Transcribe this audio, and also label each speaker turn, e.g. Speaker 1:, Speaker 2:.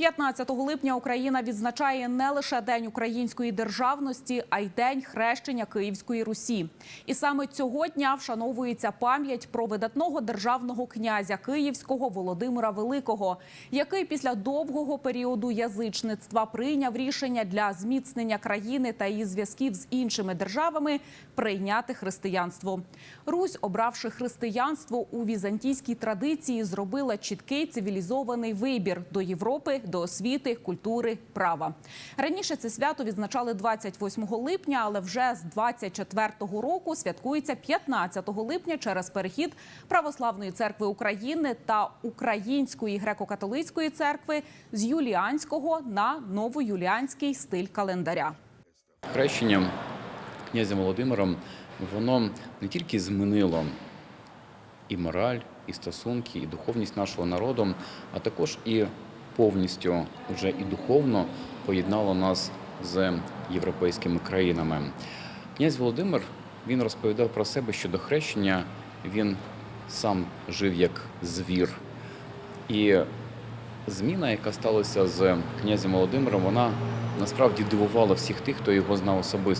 Speaker 1: 15 липня Україна відзначає не лише День української державності, а й День хрещення Київської Русі. І саме цього дня вшановується пам'ять про видатного державного князя Київського Володимира Великого, який після довгого періоду язичництва прийняв рішення для зміцнення країни та її зв'язків з іншими державами прийняти християнство. Русь, обравши християнство у візантійській традиції, зробила чіткий цивілізований вибір до Європи, до освіти, культури, права. Раніше це свято відзначали 28 липня, але вже з 24-го року святкується 15 липня через перехід Православної церкви України та Української греко-католицької церкви з юліанського на новоюліанський стиль календаря.
Speaker 2: Хрещення князем Володимиром воно не тільки змінило і мораль, і стосунки, і духовність нашого народу, а також і повністю вже і духовно поєднало нас з європейськими країнами. Князь Володимир він розповідав про себе, що до хрещення він сам жив як звір. І зміна, яка сталася з князем Володимиром, вона насправді дивувала всіх тих, хто його знав особисто.